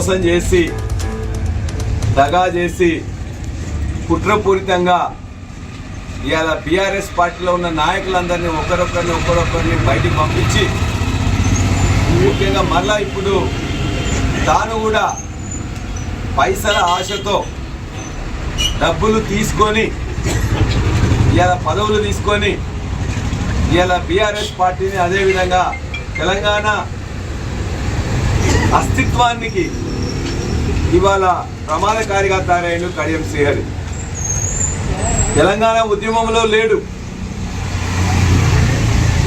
మోసం చేసి దగా చేసి కుట్రపూరితంగా ఇవాళ బీఆర్ఎస్ పార్టీలో ఉన్న నాయకులందరినీ ఒకరొకరిని ఒకరొకరిని బయటికి పంపించి ముఖ్యంగా మళ్ళా ఇప్పుడు తాను కూడా పైసల ఆశతో డబ్బులు తీసుకొని ఇవాళ పదవులు తీసుకొని ఇవాళ బీఆర్ఎస్ పార్టీని అదేవిధంగా తెలంగాణ అస్తిత్వానికి ఇవాళ ప్రమాదకారిగా తయారైన కడియం శ్రీహరి. తెలంగాణ ఉద్యమంలో లేడు.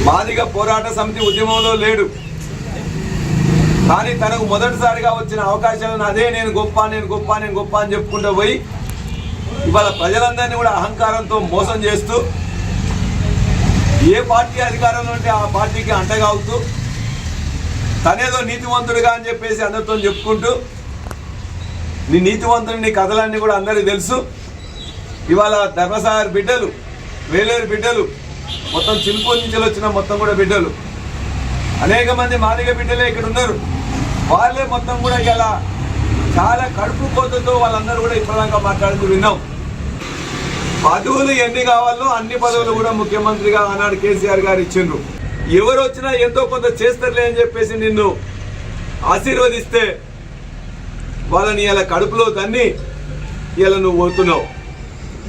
మాదిగ పోరాట సమితి ఉద్యమంలో లేడు. కానీ తనకు మొదటిసారిగా వచ్చిన అవకాశాలను అదే నేను గొప్ప నేను గొప్ప నేను గొప్ప అని చెప్పుకుంటూ పోయి ఇవాళ ప్రజలందరినీ కూడా అహంకారంతో మోసం చేస్తూ ఏ పార్టీ అధికారంలో ఉంటే ఆ పార్టీకి అంటగా అవుతూ తనేదో నీతివంతుడిగా అని చెప్పేసి అందరితో చెప్పుకుంటూ నీ నీతివంతుని నీ కథలన్నీ కూడా అందరికీ తెలుసు. ఇవాళ ధర్మసాగర్ బిడ్డలు వేలేరు బిడ్డలు మొత్తం చిలుకూరు నుంచి వచ్చిన మొత్తం కూడా బిడ్డలు. అనేక మంది మాదిగ బిడ్డలే ఇక్కడ ఉన్నారు. వాళ్ళే మొత్తం కూడా ఇలా చాలా కడుపు కోతతో వాళ్ళందరూ కూడా ఇప్పటిదాకా మాట్లాడుతూ విన్నాం. పదవులు ఎన్ని కావాలో అన్ని పదవులు కూడా ముఖ్యమంత్రిగా ఆనాడు కేసీఆర్ గారు ఇచ్చిండ్రు. ఎవరు వచ్చినా ఎంతో కొంత చేస్తారులే అని చెప్పేసి నిన్ను ఆశీర్వదిస్తే వాళ్ళని ఇలా కడుపులో తన్ని ఇలా నువ్వు పోతున్నావు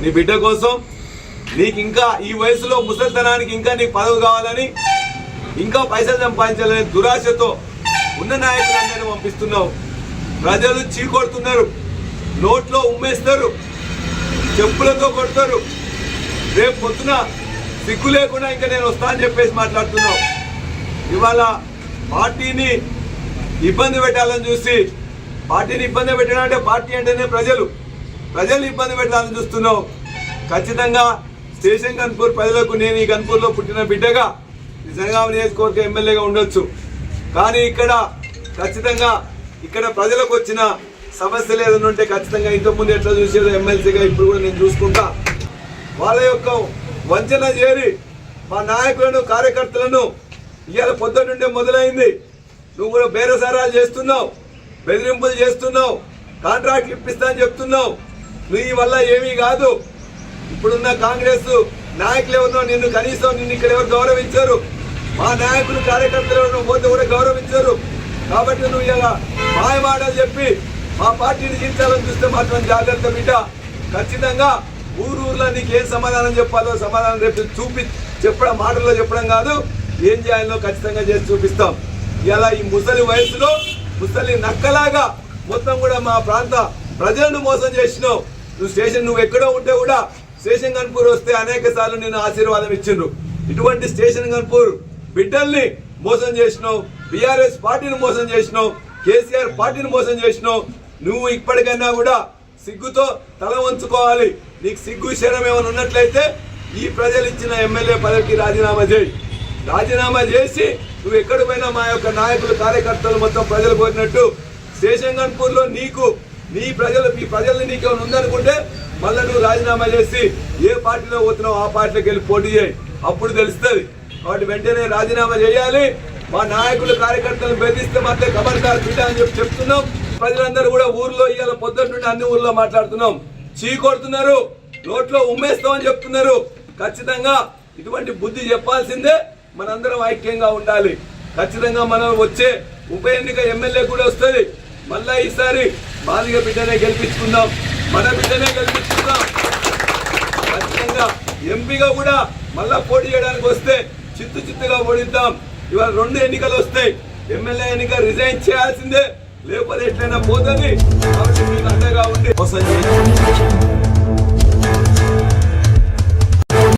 నీ బిడ్డ కోసం నీకు ఇంకా ఈ వయసులో ముసలితనానికి ఇంకా నీకు పదవి కావాలని ఇంకా పైసలు సంపాదించాలనే దురాశతో ఉన్న నాయకులందరినీ పంపిస్తున్నావు. ప్రజలు చీకొడుతున్నారు. నోట్లో ఉమ్మేస్తారు. చెప్పులతో కొడతారు. రేపు పొద్దున సిగ్గు లేకుండా ఇంకా నేను వస్తా అని చెప్పేసి మాట్లాడుతున్నావు. ఇవాళ పార్టీని ఇబ్బంది పెట్టాలని చూసి పార్టీని ఇబ్బంది పెట్టడం అంటే పార్టీ అంటేనే ప్రజలు. ప్రజలు ఇబ్బంది పెట్టాలని చూస్తున్నావు. ఖచ్చితంగా స్టేషన్ కన్పూర్ ప్రజలకు నేను ఈ కన్పూర్లో పుట్టిన బిడ్డగా నిజంగా నియోజకవర్గ ఎమ్మెల్యేగా ఉండొచ్చు. కానీ ఇక్కడ ఖచ్చితంగా ఇక్కడ ప్రజలకు వచ్చిన సమస్యలు ఏదైనా ఉంటే ఖచ్చితంగా ఇంతకుముందు ఎట్లా చూసేదో ఎమ్మెల్సీగా ఇప్పుడు కూడా నేను చూసుకుంటా. వాళ్ళ యొక్క వంచన చేరి మా నాయకులను కార్యకర్తలను ఇవాళ పొద్దున్న నుండే మొదలైంది. నువ్వు కూడా బేరసారాలు చేస్తున్నావు. బెదిరింపులు చేస్తున్నావు. కాంట్రాక్ట్ ఇప్పిస్తా అని చెప్తున్నావు. నీ వల్ల ఏమీ కాదు. ఇప్పుడున్న కాంగ్రెస్ నాయకులు ఎవరినో నిన్ను కనీసం నిన్ను ఇక్కడ ఎవరు గౌరవించారు. మా నాయకులు కార్యకర్తలు ఎవరినో పోతే కూడా గౌరవించారు. కాబట్టి నువ్వు ఇలా మాయమాటలు చెప్పి మా పార్టీని దించాలని చూస్తే మాత్రం జాగ్రత్త బిడ్డ. ఖచ్చితంగా ఊరు ఊర్లో నీకు ఏం సమాధానం చెప్పాలో సమాధానం రేపు చూపి చెప్పడం మాటల్లో చెప్పడం కాదు. ఏం చేయాలో ఖచ్చితంగా చేసి చూపిస్తాం. ఇలా ఈ ముసలి వయసులో ముసలి నక్కలాగా మొత్తం కూడా మా ప్రాంత ప్రజలను మోసం చేసినావు. నువ్వు స్టేషన్ నువ్వు ఎక్కడో ఉంటే కూడా స్టేషన్ కన్పూర్ వస్తే అనేక సార్లు నేను ఆశీర్వాదం ఇచ్చిండ్రు. ఇటువంటి స్టేషన్ కన్పూర్ బిడ్డల్ని మోసం చేసినావు. బీఆర్ఎస్ పార్టీని మోసం చేసినావు. కేసీఆర్ పార్టీని మోసం చేసినావు. నువ్వు ఇప్పటికైనా కూడా సిగ్గుతో తల వంచుకోవాలి. నీకు సిగ్గు శరం ఏమైనా ఉన్నట్లయితే ఈ ప్రజలు ఇచ్చిన ఎమ్మెల్యే పదవికి రాజీనామా చేయి. రాజీనామా చేసి నువ్వు ఎక్కడ పోయినా మా యొక్క నాయకులు కార్యకర్తలు మొత్తం ప్రజలు కోరినట్టు శేషంగన్పూర్లో నీకు నీ ప్రజలు మీ ప్రజల్ని నీకు ఏమైనా ఉందనుకుంటే మళ్ళీ నువ్వు రాజీనామా చేసి ఏ పార్టీలో పోతున్నావు ఆ పార్టీలోకి వెళ్ళి పోటీ చేయి. అప్పుడు తెలుస్తుంది. కాబట్టి వెంటనే రాజీనామా చేయాలి. మా నాయకులు కార్యకర్తలు బెదిరిస్తే మాత్రం ఖబర్దార్ బిడ్డ అని చెప్పి చెప్తున్నాం. ప్రజలందరూ కూడా ఊర్లో ఇవాళ పొద్దున్న నుండి అన్ని ఊర్లో మాట్లాడుతున్నాం. చీకొడుతున్నారు నోట్లో ఉమ్మేస్తామని చెప్తున్నారు. ఖచ్చితంగా ఇటువంటి బుద్ధి చెప్పాల్సిందే. మనందరం ఐక్యంగా ఉండాలి. ఖచ్చితంగా మనం వచ్చే ఉప ఎన్నిక ఎమ్మెల్యే కూడా వస్తుంది. మళ్ళా ఈసారి బాలిక బిడ్డనే గెలిపించుకుందాం. మన బిడ్డనే గెలిపించుకుందాం. ఖచ్చితంగా ఎంపీగా కూడా మళ్ళా పోటీ చేయడానికి వస్తే చిత్తు చిత్తుగా ఓడిద్దాం. ఇవాళ రెండు ఎన్నికలు వస్తాయి. ఎమ్మెల్యే ఎన్నిక రిజైన్ చేయాల్సిందే. లేకపోతే ఎట్లయినా పోతుంది కాబట్టి మీకు అండగా ఉండి మోసం